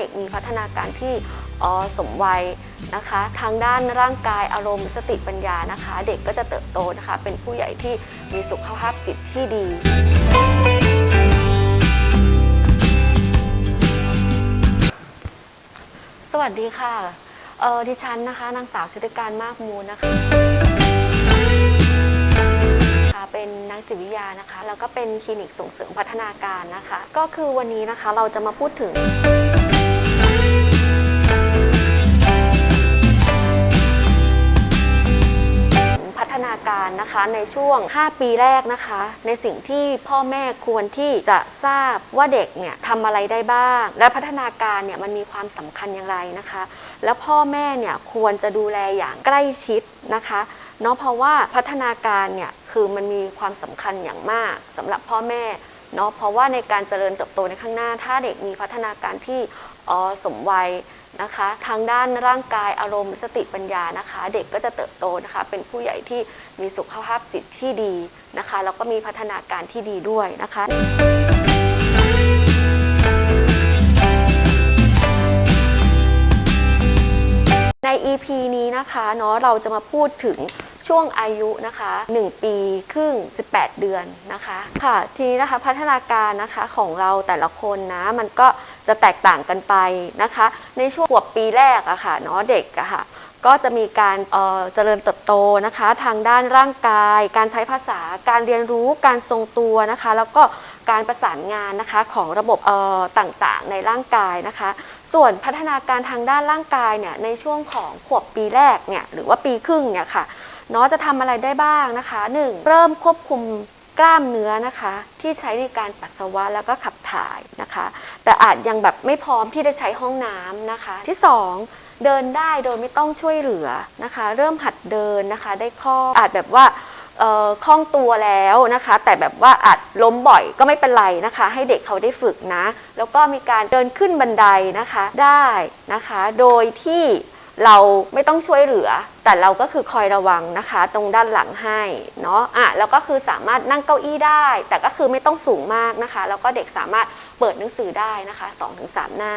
เด็กมีพัฒนาการที่สมวัยนะคะ ทางด้านร่างกายอารมณ์สติปัญญานะคะ เด็กก็จะเติบโตนะคะ เป็นผู้ใหญ่ที่มีสุขภาพจิตที่ดีสวัสดีค่ะดิฉันนะคะนางสาวชุติการมากมูลนะคะ เป็นนักจิตวิทยานะคะ แล้วก็เป็นคลินิกส่งเสริมพัฒนาการนะคะ ก็คือวันนี้นะคะเราจะมาพูดถึง นะคะ ในช่วง 5 ปีแรกนะคะ ในสิ่งที่พ่อแม่ควรที่จะทราบว่าเด็กเนี่ยทำอะไรได้บ้าง และพัฒนาการเนี่ยมันมีความสำคัญอย่างไรนะคะ แล้วพ่อแม่เนี่ยควรจะดูแลอย่างใกล้ชิดนะคะเนาะเพราะว่าพัฒนาการเนี่ยคือมันมีความสำคัญอย่างมากสำหรับพ่อแม่เนาะเพราะว่าในการเจริญเติบโตในข้างหน้า ถ้าเด็กมีพัฒนาการที่ สมวัยนะคะ ทางด้านร่างกายอารมณ์สติปัญญานะคะ เด็กก็จะเติบโตนะคะ เป็นผู้ใหญ่ที่มีสุขภาพจิตที่ดีนะคะ แล้วก็มีพัฒนาการที่ดีด้วยนะคะใน EP นี้นะคะเนาะเราจะมาพูดถึง ช่วงอายุนะคะ 1 ปีครึ่ง 18 เดือนนะคะค่ะทีนี้นะคะพัฒนาการนะคะของเราแต่ละคนนะมันก็จะแตกต่างกันไปนะคะ ในช่วงขวบปีแรกอะค่ะเนาะเด็กอะค่ะก็จะมีการเอ่อเจริญเติบโตนะคะ ทางด้านร่างกาย การใช้ภาษา การเรียนรู้การทรงตัวนะคะ แล้วก็การประสานงานนะคะของระบบเอ่อต่างๆ ในร่างกายนะคะ ส่วนพัฒนาการทางด้านร่างกายเนี่ยในช่วงของขวบปีแรกเนี่ยหรือว่าปีครึ่งเนี่ยค่ะ เนาะจะทำอะไรได้บ้างนะคะ 1. เริ่มควบคุมกล้ามเนื้อนะคะที่ใช้ในการปัสสาวะแล้วก็ขับถ่ายนะคะ แต่อาจยังแบบไม่พร้อมที่จะใช้ห้องน้ำนะคะ ที่ 2 เดินได้โดยไม่ต้องช่วยเหลือนะคะ เริ่มหัดเดินนะคะได้คล่ออาจแบบว่าเอ่อคล่องตัวแล้วนะคะ แต่แบบว่าอาจล้มบ่อยก็ไม่เป็นไรนะคะ ให้เด็กเขาได้ฝึกนะ แล้วก็มีการเดินขึ้นบันไดนะคะได้นะคะ โดยที่ เราไม่ต้องช่วยเหลือ แต่เราก็คือคอยระวังนะคะ ตรงด้านหลังให้เนาะอะแล้วก็คือสามารถนั่งเก้าอี้ได้ แต่ก็คือไม่ต้องสูงมากนะคะ แล้วก็เด็กสามารถเปิดหนังสือได้นะคะ 2-3 หน้า